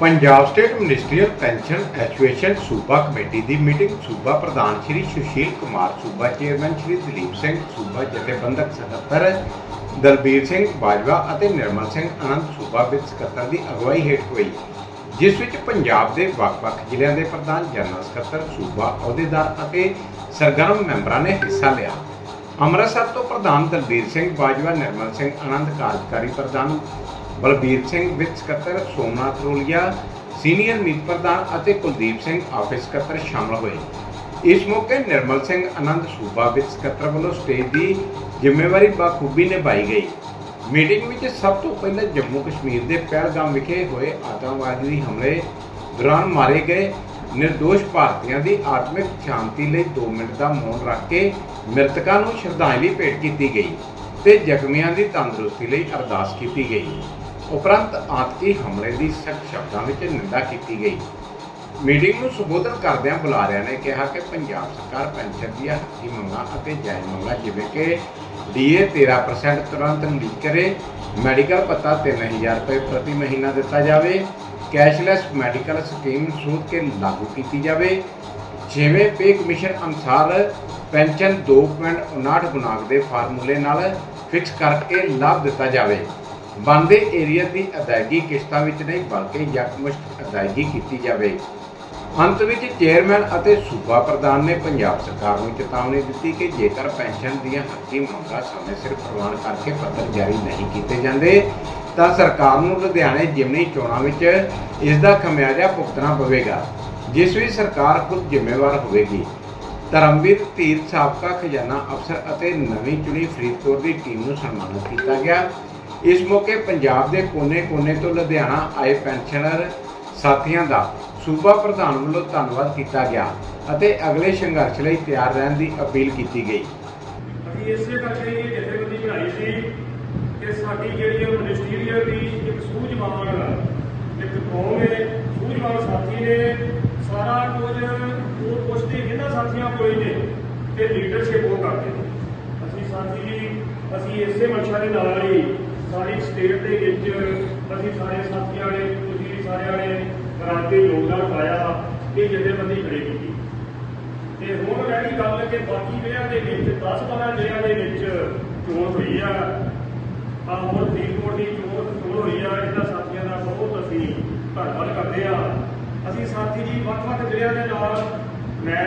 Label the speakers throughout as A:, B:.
A: Punjab state ministerial pension association ਸੂਬਾ committee ਦੀ meeting ਸੂਬਾ ਪ੍ਰਧਾਨ ਸ਼੍ਰੀ ਸੁਸ਼ੀਲ ਕੁਮਾਰ, ਸੂਬਾ ਚੇਅਰਮੈਨ ਸ਼੍ਰੀ ਦਲੀਪ ਸਿੰਘ, ਸੂਬਾ ਜਥੇਬੰਦਕ ਸਕੱਤਰ ਦਲਬੀਰ ਸਿੰਘ ਬਾਜਵਾ ਅਤੇ ਨਿਰਮਲ ਸਿੰਘ ਆਨੰਦ ਸੂਬਾ ਵਿੱਤ ਸਕੱਤਰ ਦੀ ਅਗਵਾਈ ਹੇਠ ਹੋਈ, ਜਿਸ ਵਿੱਚ ਪੰਜਾਬ ਦੇ ਵੱਖ-ਵੱਖ ਜ਼ਿਲ੍ਹਿਆਂ ਦੇ ਪ੍ਰਧਾਨ ਜਨਰਲ ਸਕੱਤਰ, ਸੂਬਾ ਅਹੁਦੇਦਾਰ ਅਤੇ ਸਰਗਰਮ ਮੈਂਬਰਾਂ ਨੇ ਹਿੱਸਾ ਲਿਆ। ਅੰਮ੍ਰਿਤਸਰ ਤੋਂ ਪ੍ਰਧਾਨ ਦਲਬੀਰ ਸਿੰਘ ਬਾਜਵਾ, ਨਿਰਮਲ ਸਿੰਘ ਆਨੰਦ ਕਾਰਜਕਾਰੀ ਪ੍ਰਧਾਨ ਬਲਬੀਰ ਸਿੰਘ ਵਿੱਤ ਸਕੱਤਰ, ਸੋਮਨਾਥ ਰੋਲੀਆ, ਸੀਨੀਅਰ ਮੀਤ ਪ੍ਰਧਾਨ ਅਤੇ ਕੁਲਦੀਪ ਸਿੰਘ ਆਫਿਸ ਸਕੱਤਰ ਸ਼ਾਮਲ ਹੋਏ। ਇਸ ਮੌਕੇ ਨਿਰਮਲ ਸਿੰਘ ਆਨੰਦ ਸੂਬਾ ਵਿੱਤ ਸਕੱਤਰ ਵੱਲੋਂ ਸਟੇਜ ਦੀ ਜ਼ਿੰਮੇਵਾਰੀ ਬਾਖੂਬੀ ਨਿਭਾਈ ਗਈ। ਮੀਟਿੰਗ ਵਿੱਚ ਸਭ ਤੋਂ ਪਹਿਲਾਂ ਜੰਮੂ ਕਸ਼ਮੀਰ ਦੇ ਪਹਿਲਗਾਮ ਵਿਖੇ ਹੋਏ ਆਤੰਕਵਾਦੀ ਹਮਲੇ ਦੌਰਾਨ ਮਾਰੇ ਗਏ ਨਿਰਦੋਸ਼ ਭਾਰਤੀਆਂ ਦੀ ਆਤਮਿਕ ਸ਼ਾਂਤੀ ਲਈ 2 ਮਿੰਟ ਦਾ ਮੌਨ ਰੱਖ ਕੇ ਮ੍ਰਿਤਕਾਂ ਨੂੰ ਸ਼ਰਧਾਂਜਲੀ ਭੇਟ ਕੀਤੀ ਗਈ ਤੇ ਜ਼ਖਮੀਆਂ ਦੀ ਤੰਦਰੁਸਤੀ ਲਈ ਅਰਦਾਸ ਕੀਤੀ ਗਈ। ਉਪਰੰਤ ਆਤਕੀ ਹਮਲੇ ਦੀ ਸਖਤ ਸ਼ਬਦਾਂ ਵਿੱਚ ਨਿੰਦਾ ਕੀਤੀ ਗਈ। ਮੀਟਿੰਗ ਨੂੰ ਸੰਬੋਧਨ ਕਰਦਿਆਂ ਬੁਲਾਰਿਆਂ ਨੇ ਕਿਹਾ ਕਿ ਪੰਜਾਬ ਸਰਕਾਰ ਪੈਨਸ਼ਨ ਦੀਆਂ ਹੱਕੀ ਮੰਗਾਂ ਅਤੇ ਜਾਇਜ਼ ਮੰਗਾਂ ਜਿਵੇਂ ਕਿ ਡੀਏ 13% ਤੁਰੰਤ ਲੀਕ ਕਰੇ, ਮੈਡੀਕਲ ਭੱਤਾ 3000 ਰੁਪਏ ਪ੍ਰਤੀ ਮਹੀਨਾ ਦਿੱਤਾ ਜਾਵੇ, ਕੈਸ਼ਲੈਸ ਮੈਡੀਕਲ ਸਕੀਮ ਸੋਧ ਕੇ ਲਾਗੂ ਕੀਤੀ ਜਾਵੇ। ਜਿਵੇਂ ਪੇ ਕਮਿਸ਼ਨ ਅਨੁਸਾਰ ਪੈਨਸ਼ਨ 2.59 ਗੁਣਾਂਕ ਦੇ ਫਾਰਮੂਲੇ ਨਾਲ ਫਿਕਸ ਕਰਕੇ ਲਾਭ ਦਿੱਤਾ ਜਾਵੇ। ਬਣਦੇ ਏਰੀਆ ਦੀ ਅਦਾਇਗੀ ਕਿਸ਼ਤਾਂ ਵਿੱਚ ਨਹੀਂ, ਬਲਕਿ ਯਕਮੁਸ਼ਤ ਅਦਾਇਗੀ ਕੀਤੀ ਜਾਵੇ। ਅੰਤ ਵਿੱਚ ਚੇਅਰਮੈਨ ਅਤੇ ਸੂਬਾ ਪ੍ਰਧਾਨ ਨੇ ਪੰਜਾਬ ਸਰਕਾਰ ਨੂੰ ਚੇਤਾਵਨੀ ਦਿੱਤੀ ਕਿ ਜੇਕਰ ਪੈਨਸ਼ਨ ਦੀਆਂ ਹੱਕੀ ਮੰਗਾਂ ਸਮੇਂ ਸਿਰ ਪ੍ਰਵਾਨ ਕਰਕੇ ਪੱਤਰ ਜਾਰੀ ਨਹੀਂ ਕੀਤੇ ਜਾਂਦੇ, ਤਾਂ ਸਰਕਾਰ ਨੂੰ ਲੁਧਿਆਣੇ ਜਿਮਨੀ ਚੋਣਾਂ ਵਿੱਚ ਇਸ ਦਾ ਖਮਿਆਜ਼ਾ ਭੁਗਤਣਾ ਪਵੇਗਾ, ਜਿਸ ਵਿੱਚ ਸਰਕਾਰ ਖੁਦ ਜ਼ਿੰਮੇਵਾਰ ਹੋਵੇਗੀ। ਧਰਮਵੀਰ ਧੀਰ ਸਾਬਕਾ ਖਜ਼ਾਨਾ ਅਫਸਰ ਅਤੇ ਨਵੀਂ ਚੁਣੀ ਫਰੀਦਕੋਟ ਦੀ ਟੀਮ ਨੂੰ ਸਨਮਾਨਿਤ ਕੀਤਾ ਗਿਆ। ਇਸ ਮੌਕੇ ਪੰਜਾਬ ਦੇ ਕੋਨੇ-ਕੋਨੇ ਤੋਂ ਲੁਧਿਆਣਾ ਆਏ ਪੈਨਸ਼ਨਰ ਸਾਥੀਆਂ ਦਾ ਸੂਬਾ ਪ੍ਰਧਾਨ ਵੱਲੋਂ ਧੰਨਵਾਦ ਕੀਤਾ ਗਿਆ ਅਤੇ ਅਗਲੇ ਸੰਘਰਸ਼ ਲਈ ਤਿਆਰ ਰਹਿਣ ਦੀ ਅਪੀਲ ਕੀਤੀ ਗਈ।
B: ਅਸੀਂ ਇਸੇ ਕਰਕੇ ਇਹ ਜਥੇਬੰਦੀ ਬਣਾਈ ਸੀ ਕਿ ਸਾਡੀ ਜਿਹੜੀ ਮਿਨਿਸਟਰੀਅਲ ਦੀ ਇੱਕ ਸੂਝਵਾਨ ਇੱਕ ਕੌਮ ਹੈ, ਸੂਝਵਾਨ ਸਾਥੀ ਨੇ, ਸਾਰਾ ਕੁਝ ਉਹ ਪੁੱਛਦੇ ਇਹਨਾਂ ਸਾਥੀਆਂ ਕੋਲ ਹੀ ਨੇ ਤੇ ਲੀਡਰਸ਼ਿਪ ਉਹ ਕਰਦੇ ਨੇ। ਅਸੀਂ ਸਾਥੀ ਜੀ, ਅਸੀਂ ਇਸੇ ਮਨਸ਼ਾ ਦੇ ਨਾਲ ਹੀ ਸਾਰੀ ਸਟੇਟ ਦੇ ਵਿੱਚ ਅਸੀਂ ਸਾਰੇ ਸਾਥੀਆਂ ਨੇ, ਤੁਸੀਂ ਸਾਰਿਆਂ ਨੇ ਕਰਾਤੇ ਯੋਗਦਾਨ ਪਾਇਆ ਇਹ ਜਥੇਬੰਦੀ ਖੜੀ ਕੀਤੀ। ਤੇ ਹੁਣ ਰਹਿ ਗਈ ਗੱਲ ਕਿ ਬਾਕੀ ਵਿਆਹ ਦੇ ਵਿੱਚ 10 12 ਜ਼ਿਲ੍ਹਿਆਂ ਦੇ ਵਿੱਚ ਚੋਣ ਹੋਈ ਆ। ਆ ਹੁਣ ਫਰੀਦਕੋਟ ਦੀ ਚੋਣ ਚੋਣ ਹੋਈ ਆ, ਇਹਨਾਂ ਸਾਥੀਆਂ ਦਾ ਬਹੁਤ ਅਸੀਂ ਧੰਨਵਾਦ ਕਰਦੇ ਆ। ਅਸੀਂ ਸਾਥੀ ਜੀ ਵੱਖ-ਵੱਖ ਜ਼ਿਲ੍ਹਿਆਂ ਦੇ ਨਾਲ ਮੈਂ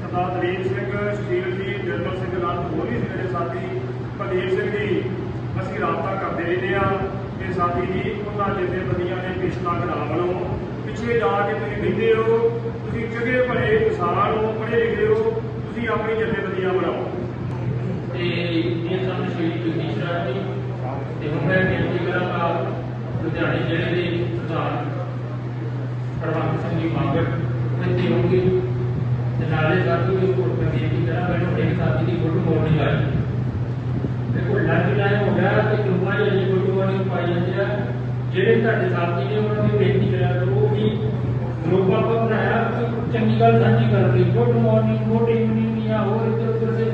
B: ਸਰਦਾਰ ਦਲੀਪ ਸਿੰਘ ਸੁਸ਼ੀਲ ਜੀ ਨਿਰਮਲ ਸਿੰਘ ਨਾਲ ਹੋਰ ਵੀ ਜਿਹੜੇ ਸਾਥੀ ਪ੍ਰਦੀਪ ਸਿੰਘ ਜੀ ਅਸੀਂ ਰਾਬਤਾ ਕਰਦੇ ਰਹਿੰਦੇ ਆ ਕਿ ਸਾਥੀ ਜੀ ਉਹਨਾਂ ਜਥੇਬੰਦੀਆਂ ਦੇ ਪਿਛਲਾ ਕਰਾ ਵੱਲੋਂ ਪਿੱਛੇ ਜਾ ਕੇ ਤੁਸੀਂ ਬਹਿੰਦੇ ਹੋ ਤੁਸੀਂ ਚੰਗੇ ਭਲੇ ਕਿਸਾਨ ਹੋ, ਪੜ੍ਹੇ ਲਿਖੇ ਹੋ, ਤੁਸੀਂ ਆਪਣੀ ਜਥੇਬੰਦੀਆਂ ਬਣਾਓ।
C: ਤੇ ਇਹ ਸਾਨੂੰ ਸ਼ਹੀਦ ਜਗਦੀਸ਼ ਰਾਜ ਜੀ ਤੇ ਹੁਣ ਮੈਂ ਬੇਨਤੀ ਕਰਾਂਗਾ ਲੁਧਿਆਣੇ ਜ਼ਿਲ੍ਹੇ ਦੇ ਪ੍ਰਧਾਨ ਪ੍ਰਬੰਧ ਸਿੰਘ ਜੀ ਮਾਂਗਰ, ਇੱਥੇ ਹੋਣਗੇ ਤੇ ਨਾਲੇ ਸਾਥੀ ਵੀ ਕੋਲ ਮੈਂ ਬੇਨਤੀ ਕਰਾਂਗਾ ਮੈਨੂੰ ਇੱਕ ਸਾਥੀ ਦੀ ਗੁੱਡ ਮਾਰਨਿੰਗ ਆਈ ਤੇ ਕੋਈ ਲੰਚ ਟਾਈਮ ਹੋ ਗਿਆ ਤੇ ਕਿਉਂ ਜਿਹੜੀ ਗੁੱਡ ਮਾਰਨਿੰਗ ਪਾਈ ਜਾਂਦੀ ਆ ਜਿਹੜੇ ਤੁਹਾਡੇ ਸਾਥੀ ਨੇ ਉਹਨਾਂ ਨੂੰ ਬੇਨਤੀ ਕਰਿਆ ਕਰੋ ਕਿ ਗਰੁੱਪ ਆਪਾਂ ਬਣਾਇਆ ਕਿ ਚੰਗੀ ਗੱਲ ਸਾਂਝੀ ਕਰਨ ਲਈ। ਗੁੱਡ ਮਾਰਨਿੰਗ, ਗੁੱਡ ਇਵਨਿੰਗ ਜਾਂ ਹੋਰ ਇੱਧਰ ਉੱਧਰ ਦੇ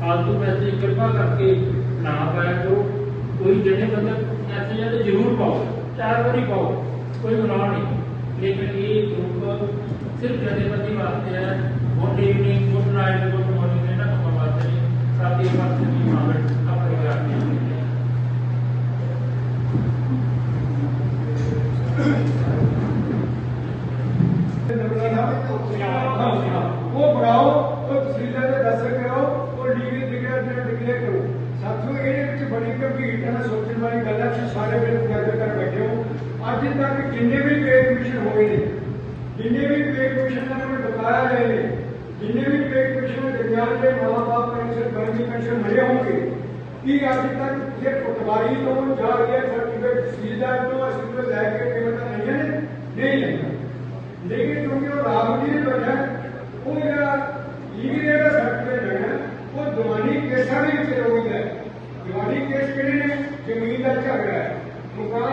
C: ਫਾਲਤੂ ਮੈਸੇਜ ਕਿਰਪਾ ਕਰਕੇ ਨਾ ਪਾਇਆ ਕਰੋ। ਕੋਈ ਜਿਹੜੇ ਬੰਦੇ ਮੈਸੇਜ ਹੈ ਤੇ ਜ਼ਰੂਰ ਪਾਓ, ਚਾਰ ਵਾਰੀ ਪਾਓ, ਕੋਈ ਗੁਨਾਹ ਨਹੀਂ। ਲੇਕਿਨ ਇਹ ਗਰੁੱਪ ਸਿਰਫ ਜਥੇਬੰਦੀ ਵਾਸਤੇ ਹੈ good evening good night, good morning, ਇਹਨਾਂ ਕੰਮਾਂ ਵਾਸਤੇ ਨਹੀਂ ਸਾਥੀ ਵਾਸਤੇ
D: ਨੂੰ ਕੈਂਸਲ ਕਰ ਬੈਠੇ ਹੋ ਅੱਜ ਤੱਕ ਜਿੰਨੇ ਵੀ ਪੇਡ ਕਮਿਸ਼ਨ ਹੋਏ ਨੇ ਜਿੰਨੇ ਵੀ ਪੇਡ ਕਮਿਸ਼ਨ ਨੇ ਮੈਨੂੰ ਬਤਾਇਆ ਗਏ ਨੇ ਜਿੰਨੇ ਵੀ ਪੇਡ ਕਮਿਸ਼ਨ ਦਰਮਿਆਨ ਦੇ ਮਾਪੇ ਪੈਨਸ਼ਨ ਬਰਮੀ ਪੈਨਸ਼ਨ ਮਿਲੇ ਹੋਣਗੇ ਕਿ ਅੱਜ ਤੱਕ ਇਹ ਪਟਵਾਰੀ ਤੋਂ ਜਾ ਰਿਹਾ ਸਰਟੀਫਿਕੇਟ ਤਹਿਸੀਲਦਾਰ ਤੋਂ ਅਸੀਂ ਲੈ ਕੇ ਪੇਮੈਂਟ ਨਹੀਂ ਹੈ ਨਹੀਂ ਲੈਣਾ लेकिन क्योंकि वो राम